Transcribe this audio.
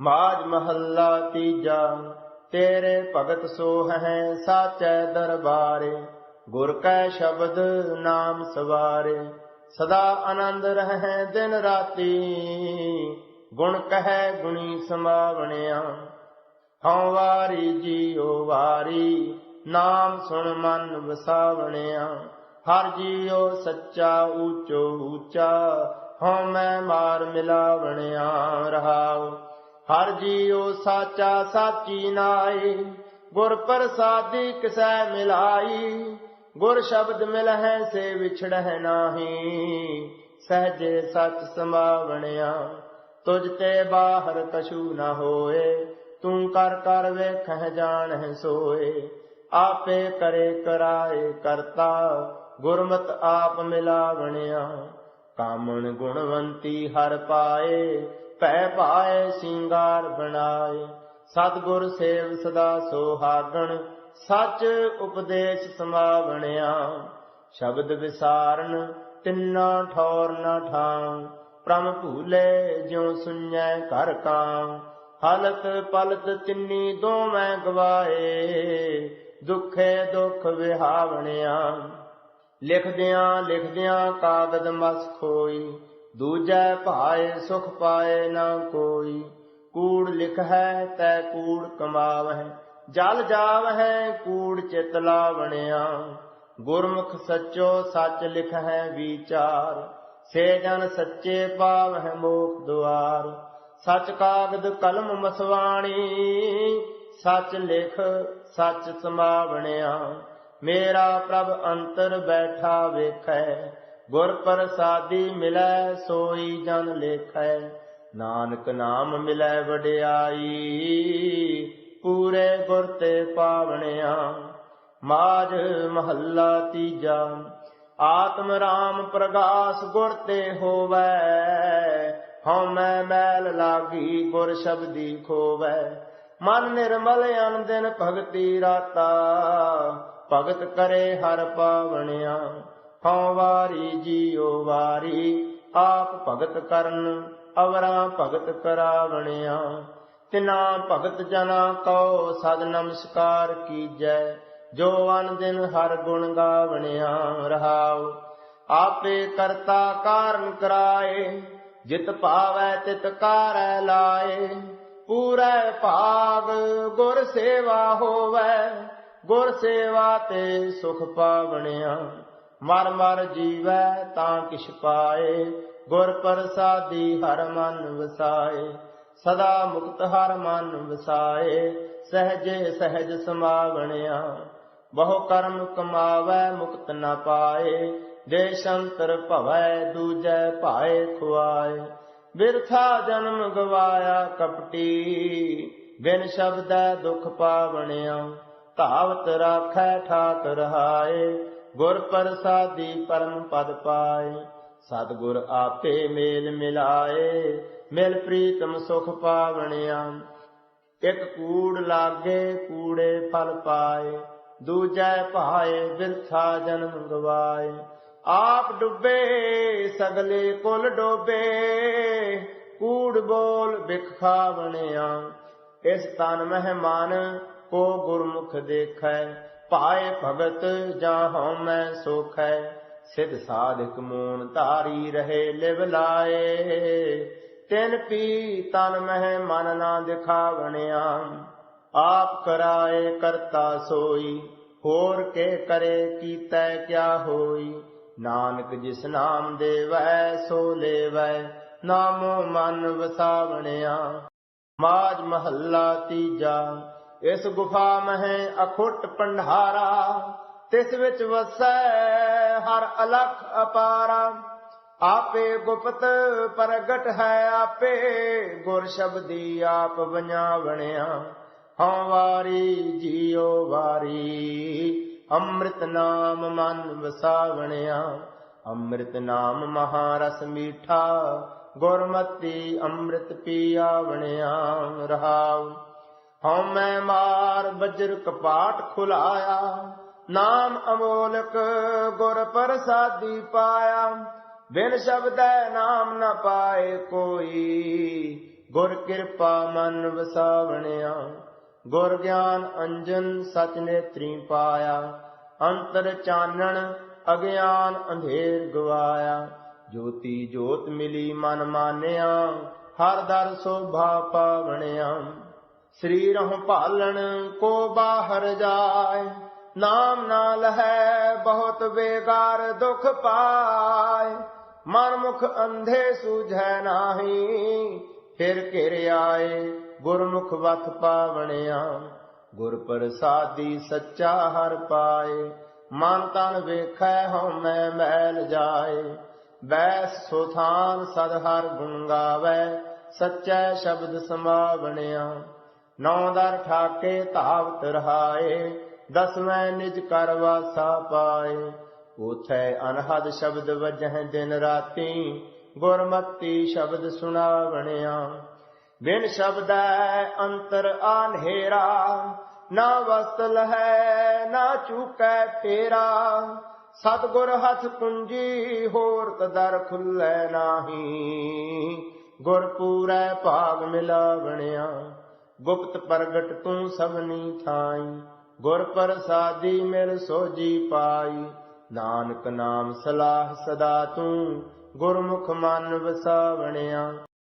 ਮਾਜ ਮਹੱਲਾ ਤੀਜਾ, ਤੇਰੇ ਭਗਤ ਸੋਹ ਹੈ ਸਾਚੈ ਦਰਬਾਰੇ, ਗੁਰ ਕੈ ਸ਼ਬਦ ਨਾਮ ਸਵਾਰੇ, ਸਦਾ ਆਨੰਦ ਰਹੈ ਦਿਨ ਰਾਤੀ, ਗੁਣ ਕਹੈ ਗੁਣੀ ਸਮਾਵਣਿਆ। ਹਉ ਵਾਰੀ ਜੀਉ ਵਾਰੀ, ਨਾਮ ਸੁਣ ਮਨ ਵਸਾਵਣਿਆ। ਹਰ ਜੀਉ ਸੱਚਾ ਊਚੋ ਊਚਾ, ਹਉ ਮੈਂ ਮਾਰ ਮਿਲਾਵਣਿਆ ਰਹਾਉ। ਹਰ ਜੀਉ ਸਾਚਾ ਸਾਚੀ ਨਾਈ ਗੁਰ ਪ੍ਰਸਾਦੀ ਕਿਸੈ ਮਿਲਾਈ ਗੁਰ ਸ਼ਬਦ ਮਿਲਹਿ ਸੇ ਵਿਛੜਹਿ ਨਾਹੀ। ਸਹਜੇ ਸਚ ਸਮਾਵਣਿਆ, ਤੁਝ ਤੇ ਬਾਹਰ ਕਛੂ ਨਾ ਹੋਏ, ਤੂੰ ਕਰ ਕਰ ਵੇਖਹਿ ਜਾਣਹਿ ਸੋਏ। ਆਪੇ ਕਰੇ ਕਰਾਏ ਕਰਤਾ, ਗੁਰਮਤ ਆਪ ਮਿਲਾਵਣਿਆ। ਕਾਮਣ ਗੁਣਵੰਤੀ ਹਰ ਪਾਏ ਭੈ ਪਾਏ ਸਿੰਗਾਰ ਬਣਾਏ। ਸਤਿਗੁਰ ਸੇਵ ਸਦਾ ਸੋਹਾਗਣ, ਸੱਚ ਉਪਦੇਸ਼ ਸਮਾਵਣਿਆ। ਸ਼ਬਦ ਵਿਸਾਰਨ ਤਿੰਨਾ ਠੌਰ ਨਾ ਠਾਂ। ਪ੍ਰਮ ਭੂਲੇ ਜਿਉ ਸੁਣੈ ਘਰ ਕਾਂ। ਹਲਤ ਪਲਤ ਤਿੰਨੀ ਦੋਵੇਂ ਗਵਾਏ, ਦੁਖੇ ਦੁਖ ਵਿਹਾਵਣਿਆ। ਲਿਖਦਿਆਂ ਲਿਖਦਿਆਂ ਕਾਗਦ ਮਸ ਖੋਈ ਦੂਜੈ ਭਾਏ ਸੁਖ ਪਾਏ ਨਾ ਕੋਈ। ਕੂੜ ਲਿਖੈ ਤੈ ਕੂੜ ਕਮਾਵਹਿ, ਜਲ ਜਾਵਹਿ ਕੂੜ ਚਿਤ ਲਾਵਣਿਆ ਗੁਰਮੁਖ ਸੱਚੋ ਸੱਚ ਲਿਖੈ ਵਿਚਾਰ, ਸੇ ਜਨ ਸੱਚੇ ਪਾਵਹਿ ਮੋਖ ਦੁਆਰ। ਸਚ ਕਾਗਦ ਕਲਮ ਮਸਵਾਣੀ, ਸਚ ਲਿਖ ਸਚ ਸਮਾਵਣਿਆ। ਮੇਰਾ ਪ੍ਰਭ ਅੰਤਰ ਬੈਠਾ ਵੇਖੈ ਗੁਰ ਪ੍ਰਸਾਦੀ ਮਿਲੈ ਸੋਈ ਜਨ ਲੇਖੈ, ਨਾਨਕ ਨਾਮ ਮਿਲੈ ਵਡਿਆਈ। ਪੂਰੇ ਗੁਰ ਤੇ ਪਾਵਣਿਆ ਮਾਜ ਮਹੱਲਾ ਤੀਜਾ। ਆਤਮ ਰਾਮ ਪ੍ਰਗਾਸ ਗੁਰ ਤੇ ਹੋਵੈ, ਹਉ ਮੈਂ ਮੈਲ ਲਾਗੀ ਗੁਰ ਸ਼ਬਦੀ ਖੋਵੈ। ਮਨ ਨਿਰਮਲ ਅਨ ਦਿਨ ਭਗਤੀ ਰਾਤਾ, ਭਗਤ ਕਰੇ ਹਰ ਪਾਵਣਿਆ। ਹਉ ਵਾਰੀ ਜੀਉ ਵਾਰੀ, ਆਪ ਭਗਤ ਕਰਨ, ਅਵਰਾ ਭਗਤ ਕਰਾਵਣਿਆ। ਤਿਨਾ ਭਗਤ ਜਨਾ ਕਉ ਸਦ ਨਮਸਕਾਰ ਕੀਜੈ, ਜੋ ਅਨ ਦਿਨ ਹਰ ਗੁਣ ਗਾਵਣਿਆ ਰਹਾਉ। ਆਪੇ ਕਰਤਾ ਕਾਰਨ ਕਰਾਏ, ਜਿਤ ਭਾਵੈ ਤਿਤ ਕਾਰੈ ਲਾਏ। ਪੂਰੈ ਭਾਗ ਗੁਰ ਸੇਵਾ ਹੋਵੈ, ਗੁਰ ਸੇਵਾ ਤੇ ਸੁਖ ਪਾਵਣਿਆ। ਮਰ ਮਰ ਜੀਵੈ ਤਾਂ ਕਿਛ ਪਾਏ, ਗੁਰ ਪ੍ਰਸਾਦੀ ਹਰ ਮਨ ਵਸਾਏ। ਸਦਾ ਮੁਕਤ ਹਰ ਮਨ ਵਸਾਏ, ਸਹਜੇ ਸਹਜ ਸਮਾਵਣਿਆ। ਬਹੁ ਕਰਮ ਕਮਾਵੈ, ਮੁਕਤ ਨਾ ਪਾਏ। ਦੇਸ਼ੰਤਰ ਭਵੈ, ਦੂਜੈ ਭਾਏ ਖੁਆਏ। ਬਿਰਥਾ ਜਨਮ ਗਵਾਇਆ ਕਪਟੀ, ਬਿਨ ਸ਼ਬਦੈ ਦੁਖ ਪਾਵਣਿਆ। ਧਾਵਤ ਰਾਖੈ ਠਾਕ ਰਹਾਏ ਗੁਰ ਪ੍ਰਸਾਦੀ ਪਰਮ ਪਦ ਪਾਏ। ਸਤਿਗੁਰ ਆਪੇ ਮੇਲ ਮਿਲਾਏ, ਮਿਲ ਪ੍ਰੀਤਮ ਸੁਖ ਪਾਵਣਿਆ। ਇਕ ਕੂੜ ਲਾਗੇ, ਕੂੜੇ ਫਲ ਪਾਏ। ਦੂਜੈ ਭਾਏ ਬਿਰਥਾ ਜਨਮ ਗਵਾਏ। ਆਪ ਡੁੱਬੇ, ਸਗਲੇ ਕੁਲ ਡੋਬੇ। ਕੂੜ ਬੋਲ ਬਿਖਾ ਬਣਿਆ ਇਸ ਤਨ ਮਹਿਮਾਨ ਕੋ ਗੁਰਮੁਖ ਦੇਖੈ। ਪਾਏ ਭਗਤ ਜਾਂ ਹਉ ਮੈਂ ਸੋਖੈ, ਸਿਧ ਸਾਧਿਕ ਮੂਨ ਧਾਰੀ ਰਹੇ ਲਿਵ ਲਾਏ। ਤਿਨ ਪੀ ਤਨ ਮਹਿ ਮਨ ਨਾ ਦਿਖਾਵਣਿਆ, ਆਪ ਕਰਾਏ ਕਰਤਾ ਸੋਈ, ਹੋਰ ਕੇ ਕਰੇ ਕੀਤੈ ਕਿਆ ਹੋਈ। ਨਾਨਕ ਜਿਸ ਨਾਮ ਦੇਵੈ, ਸੋ ਲੇਵੈ, ਨਾਮੋ ਮਨ ਵਸਾਵਣਿਆ। ਮਾਜ ਮਹੱਲਾ ਤੀਜਾ ਇਸ ਗੁਫਾ ਮਹਿ ਅਖੁੱਟ ਪੰਡਾਰਾ ਤਿਸ ਵਿੱਚ ਵਸੈ ਹਰ ਅਲਖ ਅਪਾਰਾ। ਆਪੇ ਗੁਪਤ ਪ੍ਰਗਟ ਹੈ ਆਪੇ, ਗੁਰ ਸ਼ਬਦੀ ਆਪ ਬਣਿਆ ਹਉ ਵਾਰੀ ਜੀਉ ਵਾਰੀ, ਅੰਮ੍ਰਿਤ ਨਾਮ ਮਨ ਵਸਾਵਣਿਆ। ਅੰਮ੍ਰਿਤ ਨਾਮ ਮਹਾਰਸ ਮੀਠਾ, ਗੁਰਮਤੀ ਅੰਮ੍ਰਿਤ ਪੀਆਵਣਿਆ। ਰਹਾਉ ਹਉ ਮਾਰ ਬਜਰ ਕਪਾਟ ਖੁਲਾਇਆ, ਨਾਮ ਅਮੋਲਕ ਗੁਰ ਪ੍ਰਸਾਦੀ ਪਾਇਆ। ਬਿਨ ਸ਼ਬਦੈ ਨਾਮ ਨ ਪਾਏ ਕੋਈ, ਗੁਰ ਕਿਰਪਾ ਮਨ ਵਸਾਵਣਿਆ। ਗੁਰ ਗਿਆਨ ਅੰਜਨ ਸਚ ਨੇਤਰੀ ਪਾਇਆ, ਅੰਤਰ ਚਾਨਣ ਅਗਿਆਨ ਅੰਧੇਰ ਗਵਾਇਆ। ਜੋਤੀ ਜੋਤ ਮਿਲੀ ਮਨ ਮਾਨਿਆ, ਹਰ ਦਰ ਸੋਭਾ ਪਾਵਣਿਆ। ਸਰੀਰਹੁ ਭਾਲਣ ਕੋ ਬਾਹਰ ਜਾਏ, ਨਾਮ ਨਾਲ ਹੈ ਬਹੁਤ ਬੇਕਾਰ ਦੁਖ ਪਾਏ। ਮਨ ਮੁਖ ਅੰਧੇ ਸੂਝੈ ਨਾਹੀ, ਫਿਰ ਘਿਰ ਆਏ ਗੁਰਮੁਖ ਵਤ ਪਾਵਣਿਆ। ਗੁਰ ਪ੍ਰਸਾਦੀ ਸੱਚਾ ਹਰ ਪਾਏ, ਮਨ ਤਨ ਵੇਖੈ ਹਉ ਮੈਂ ਮੈਲ ਜਾਏ। ਬੈਸ ਸੁਥਾਨ ਸਦ ਹਰ ਗੁਣ ਗਾਵੇ, ਸੱਚੈ ਸ਼ਬਦ ਸਮਾਵਣਿਆ। ਨੌ ਦਰ ਠਾਕੇ ਧਾਵਤ ਰਹਾਏ, ਦਸਵੇਂ ਨਿਜ ਕਰ ਵਾਸਾ ਪਾਏ। ਉਥੈ ਅਨਹਦ ਸ਼ਬਦ ਵਜਹਿ ਦਿਨ ਰਾਤੀ, ਗੁਰਮਤੀ ਸ਼ਬਦ ਸੁਣਾਵਣਿਆ। ਬਿਨ ਸ਼ਬਦੈ ਅੰਤਰ ਆਨੇਰਾ ਨਾ ਵਸਲ ਹੈ, ਨਾ ਚੁਕੈ ਤੇਰਾ ਸਤਗੁਰ ਹੱਥ ਕੁੰਜੀ ਹੋਰ ਤਦਰ ਖੁੱਲੇ ਨਾਹੀ। ਗੁਰ ਪੂਰੈ ਭਾਗ ਮਿਲਾਵਣਿਆ। ਗੁਪਤ ਪ੍ਰਗਟ ਤੂੰ ਸਭਨੀ ਥਾਈ, ਗੁਰ ਪ੍ਰਸਾਦੀ ਮਿਲ ਸੋਜੀ ਪਾਈ। ਨਾਨਕ ਨਾਮ ਸਲਾਹ ਸਦਾ ਤੂੰ, ਗੁਰਮੁਖ ਮਨ ਵਸਾਵਣਿਆ।